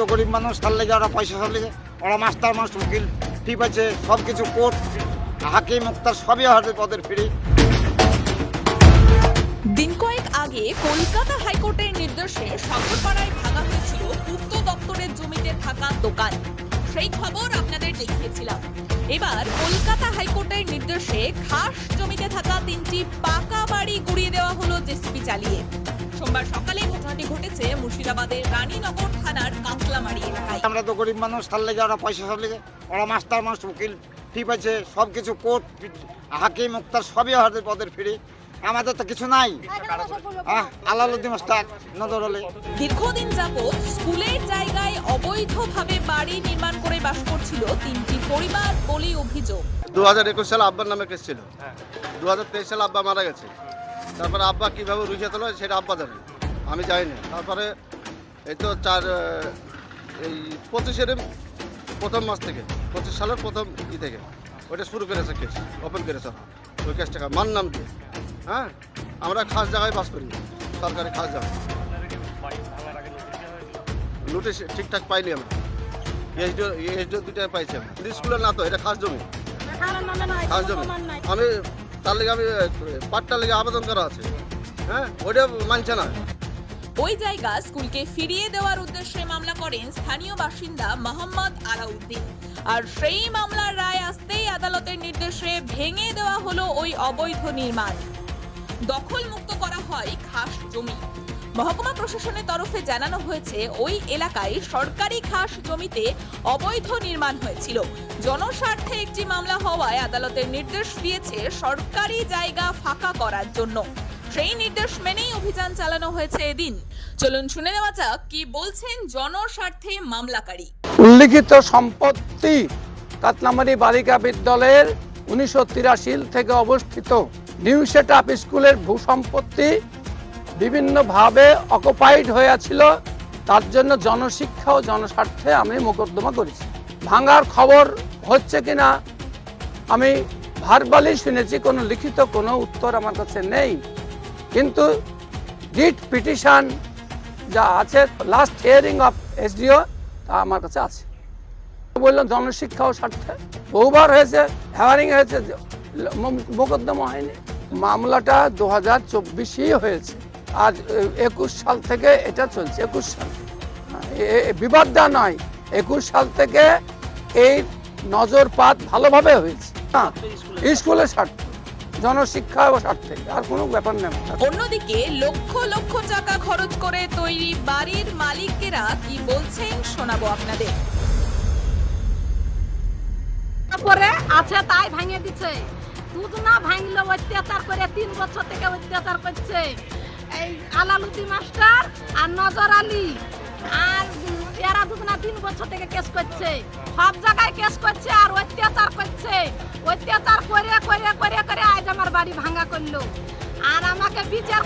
তো গরিব মানুষ, তার লেগে ওরা পয়সা সব যায় ওরা মাস্টার মানুষ, উকিল, ঠিক আছে সব কিছু কোর্ট, হাকিম, মুক্তার সবই হাতে পদের ফ্রি দিন কয়েক আগে কলকাতা হাইকোর্টের নির্দেশে সাগরপাড়ায় ভাঙা হয়েছিল পূর্ত দপ্তরের জমিতে থাকা দোকান। সেই খবর আপনাদের দেখিয়েছিলাম। এবার কলকাতা হাইকোর্টের নির্দেশে খাস জমিতে থাকা তিনটি পাকা বাড়ি গুড়িয়ে দেওয়া হলো জেসিবি চালিয়ে। সোমবার সকালে ঘটনাটি ঘটেছে মুর্শিদাবাদের রানীনগর থানার কাতলামারি এলাকায়। আমরা তো গরিব মানুষ, তার লেগে ওরা পয়সা সব লেগে ওরা মাস্টার মাস্ট উকিল, ঠিক আছে সব কিছু কোর্ট, হাকিম মুক্তার সবই হাতে পদের ফ্রি আমাদের তো কিছু নাই। আলালুদ্দিন মাস্টার নজর হলে দীর্ঘদিন যাবৎ স্কুলের জায়গায় অবৈধভাবে বাড়ি নির্মাণ করে বাস করছিল তিনটি পরিবার বলে অভিযোগ। দু হাজার একুশ সালে আব্বার নামে কেস ছিল। দু হাজার তেইশ সালে আব্বা মারা গেছে। তারপরে আব্বা কীভাবে রুখিয়ে তোলা সেটা আব্বা জানে। আমি জানি না তারপরে এই তো চার এই পঁচিশের প্রথম মাস থেকে পঁচিশ সালের প্রথম ই থেকে ওইটা শুরু করেছে কেস ওপেন করেছে। ওই কেসটাকে মান নাম দিয়ে হ্যাঁ? আমরা খাস জায়গায় বাস করি। সরকারি খাস জায়গায়। নোটিশ ঠিকঠাক পাইনি আমরা। এসডিও দুটাই পাইছি আমরা। স্কুলের না তো, এটা খাস জমি। খাস জমি। আমি, তার লেগে আমি, পাটটার লেগে আবেদন করা আছে। হ্যাঁ? ওইটা মানছে না। ওই জায়গা স্কুলকে ফিরিয়ে দেওয়ার উদ্দেশ্যে মামলা করেন স্থানীয় বাসিন্দা মোহাম্মদ আলাউদ্দিন। আর সেই মামলার রায় আসতেই আদালতের নির্দেশে ভেঙে দেওয়া হলো ওই অবৈধ নির্মাণ। দখল মুক্ত করা হয় খাস জমি। মহকুমা প্রশাসনের তরফে জানানো হয়েছে, ওই এলাকায় সরকারি খাস জমিতে অবৈধ নির্মাণ হয়েছিল। জনস্বার্থে একটি মামলা হওয়ায় আদালতের নির্দেশ দিয়েছে সরকারি জায়গা ফাঁকা করার জন্য। সেই নির্দেশ মেনেই অভিযান চালানো হয়েছে এদিন। চলুন শুনে নেওয়া যাক কি বলছেন জনস্বার্থে মামলাকারী। উল্লিখিত সম্পত্তি কাতলামারি বালিকা বিদ্যালয়ের উনিশশো তিরাশি থেকে অবস্থিত। নিউ সেট আপ স্কুলের ভূ সম্পত্তি বিভিন্নভাবে অকুপাইড হয়ে ছিল তার জন্য জনশিক্ষা ও জনস্বার্থে আমি মোকদ্দমা করেছি। ভাঙার খবর হচ্ছে কিনা, আমি ভার্বালি শুনেছি, কোনো লিখিত কোনো উত্তর আমার কাছে নেই। কিন্তু রিট পিটিশন যা আছে লাস্ট হিয়ারিং অফ এসডিও তা আমার কাছে আছে। বললাম জনশিক্ষা ও স্বার্থে বহুবার হয়েছে হেয়ারিং হয়েছে মোকদ্দমা হয়নি। মামলাটা দু হাজার চব্বিশেই হয়েছে। আজ একুশ সাল থেকে এটা চলছে একুশ সাল। এ- এ- বিবাদটা নয় একুশ সাল থেকে এই নজরপাত ভালোভাবে হয়েছে। হ্যাঁ স্কুলের স্বার্থে জনশিক্ষা ও স্বার্থে আর কোনো ব্যাপার নেই। অন্যদিকে লক্ষ লক্ষ টাকা খরচ করে তৈরি বাড়ির মালিকেরা কি বলছেন শোনাবো আপনাদের। পরে আছে তাই ভাঙে দিচ্ছে। দুধ না ভাঙলো অত্যাচার করে তিন বছর থেকে অত্যাচার করছে। এই আলালুদ্দি মাস্টার আর নজর আলী আর এরা দুধ না তিন বছর থেকে কেস করছে। সব জায়গায় কেস করছে আর অত্যাচার করছে। অত্যাচার করে করে করে করে আজ আমার বাড়ি ভাঙা করল। আর আমাকে বিচার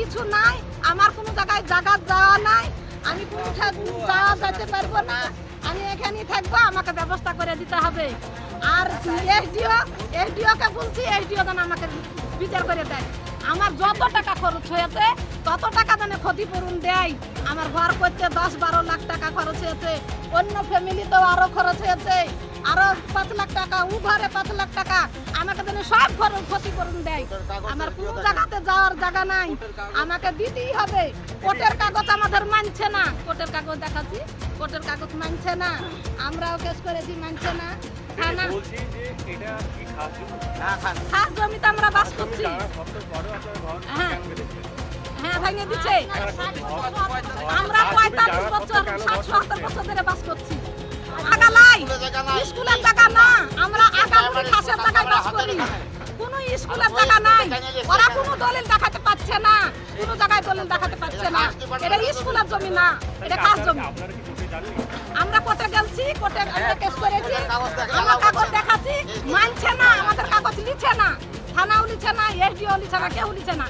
কিছু নাই আমার কোনো জায়গায় জায়গা যাওয়া নাই আমি কোনো যাওয়া যেতে পারব না আমি এখানেই থাকব আমাকে ব্যবস্থা করে দিতে হবে। আর এসডিও এসডিওকে বলছি এসডিও যেন আমাকে বিচার করে দেয়। আমার যত টাকা খরচ হয়েছে তত টাকা যেন ক্ষতিপূরণ দেয়। আমার ঘর করতে দশ বারো লাখ টাকা খরচ হয়েছে। অন্য ফ্যামিলিতেও আরও খরচ হয়েছে। আরও পাঁচ লাখ টাকা উ ঘরে পাঁচ লাখ টাকা আমাকে যেন সব খরচ ক্ষতিপূরণ দেয়। আমার কোনো জায়গাতে যাওয়ার জায়গা নাই। আমাকে দিতেই হবে। কোর্টের কাগজ আমাদের মানছে না। কোর্টের কাগজ দেখাচ্ছি। কোর্টের কাগজ মানছে না। আমরাও কেস করেছি মানছে না। থানা খাস জমিতে আমরা বাস করছি। হ্যাঁ। হ্যাঁ ভেঙে দিচ্ছে আমরা পঁয়তাল্লিশ বছর ষাট সত্তর বছর ধরে বাস করছি। স্কুলের টাকা না। আমরা আগামী খাসের টাকায় বাস করি। দলিল দেখাতে পারছে না। কোনো জায়গায় দলিল দেখাতে পারছে না। এটা স্কুলের জমি না, এটা কাজ জমি? আমরা কোর্টে গেছি কোর্টে আমরা কেস করেছি। আমার কাগজ দেখাচ্ছি, মানছে না, আমাদের কাগজ লিখছে না। থানাও লিখছে না এসডিও লিখছে না, কেউ লিখছে না।